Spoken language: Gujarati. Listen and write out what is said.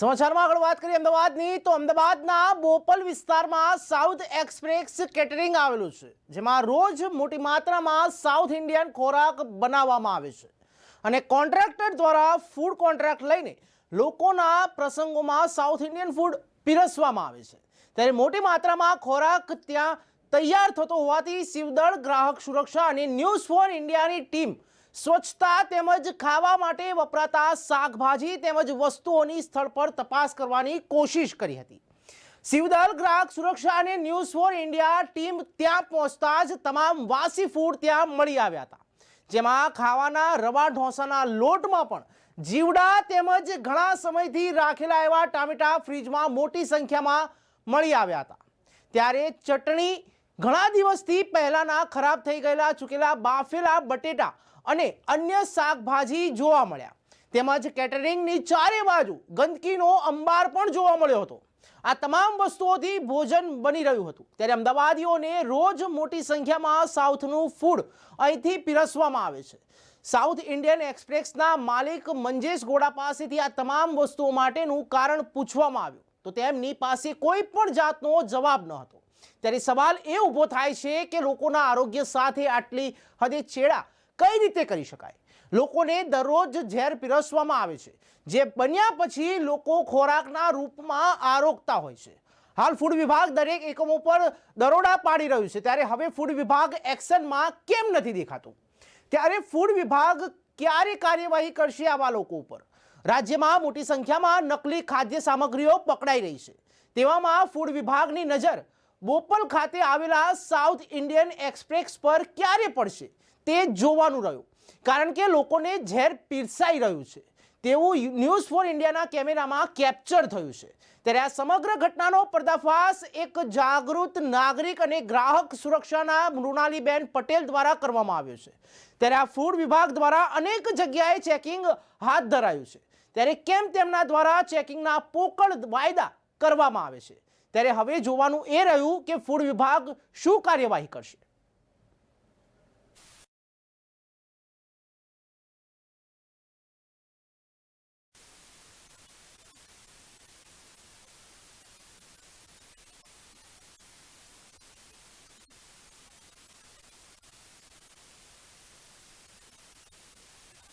સમાચારમાં આગળ વાત કરીએ અમદાવાદની, તો અમદાવાદના બોપલ વિસ્તારમાં સાઉથ એક્સપ્રેસ કેટરિંગ આવેલું છે, જેમાં રોજ મોટી માત્રામાં સાઉથ ઇન્ડિયન ખોરાક બનાવવામાં આવે છે. અને કોન્ટ્રાક્ટર દ્વારા ફૂડ કોન્ટ્રાક્ટ લઈને લોકોના પ્રસંગોમાં સાઉથ ઇન્ડિયન ફૂડ પીરસવામાં આવે છે. ત્યારે મોટી માત્રામાં ખોરાક ત્યાં તૈયાર થતો હોવાથી શિવદળ ગ્રાહક સુરક્ષા અને ન્યૂઝ ફોર ઇન્ડિયાની ટીમ સ્વચ્છતા તેમજ ખાવા માટે વપરાતા શાકભાજી તેમજ વસ્તુઓની સ્થળ પર તપાસ કરવાની કોશિશ કરી હતી. શિવદલ ગ્રાહક સુરક્ષા અને ન્યૂઝ ફોર ઇન્ડિયા ટીમ ત્યાં પહોંચતા જ તમામ વાસી ફૂડ ત્યાં મળી આવ્યા હતા. જેમાં ખાવાના રવા ઢોસાના લોટમાં પણ જીવડા તેમજ ઘણા સમયથી રાખેલા એવા ટામેટા ફ્રીજમાં મોટી સંખ્યામાં મળી આવ્યા હતા. ત્યારે ચટણી ઘણા દિવસથી પહેલાના ખરાબ થઈ ગયેલા ચૂકેલા બાફેલા બટેટા અને અન્ય શાકભાજી જોવા મળ્યા. તેમજ કેટરિંગની ચારે બાજુ ગંદકીનો અંબાર પણ જોવા મળ્યો હતો. આ તમામ વસ્તુઓથી ભોજન બની રહ્યું હતું. ત્યારે અમદાવાદીઓને રોજ મોટી સંખ્યામાં સાઉથનું ફૂડ અહીંથી પીરસવામાં આવે છે. સાઉથ ઇન્ડિયન એક્સપ્રેસના માલિક મંજેશ ગોડા પાસેથી આ તમામ વસ્તુઓ માટેનું કારણ પૂછવામાં આવ્યું. તો તેમની પાસે કોઈ પણ જાતનો જવાબ ન હતો. ત્યારે સવાલ એ ઊભો થાય છે કે લોકોના આરોગ્ય સાથે આટલી હદે છેડા કઈ રીતે કરી શકાય? લોકોને દરરોજ ઝેર પીરસવામાં આવે છે, જે બન્યા પછી લોકો ખોરાકના રૂપમાં આરોગતા હોય છે. હાલ ફૂડ વિભાગ દરેક એકમો પર દરોડા પાડી રહ્યું છે, ત્યારે હવે ફૂડ વિભાગ એક્શનમાં કેમ નથી દેખાતું? ત્યારે ફૂડ વિભાગ ક્યારે કાર્યવાહી કરશે આવા લોકો ઉપર? રાજ્યમાં મોટી સંખ્યામાં નકલી ખાદ્ય સામગ્રીઓ પકડાઈ રહી છે. તેવામાં ફૂડ વિભાગની નજર બોપલ ખાતે આવેલા સાઉથ ઇન્ડિયન એક્સપ્રેસ પર ક્યારે પડશે તે જોવાનું રહ્યું. કારણ કે લોકોને ઝેર પીરસાઈ રહ્યું છે. તેવું ન્યૂઝ ફોર ઇન્ડિયાના કેમેરામાં કેપ્ચર થયું છે. ત્યારે આ સમગ્ર ઘટનાનો પર્દાફાશ એક જાગૃત નાગરિક અને ગ્રાહક સુરક્ષાના મૃણાલીબેન પટેલ દ્વારા કરવામાં આવ્યો છે. ત્યારે આ ફૂડ વિભાગ દ્વારા અનેક જગ્યાએ ચેકિંગ હાથ ધરાયું છે. ત્યારે કેમ તેમના દ્વારા ચેકિંગના પોકળ વાયદા કરવામાં આવે છે? ત્યારે હવે જોવાનું એ રહ્યું કે ફૂડ વિભાગ શું કાર્યવાહી કરશે.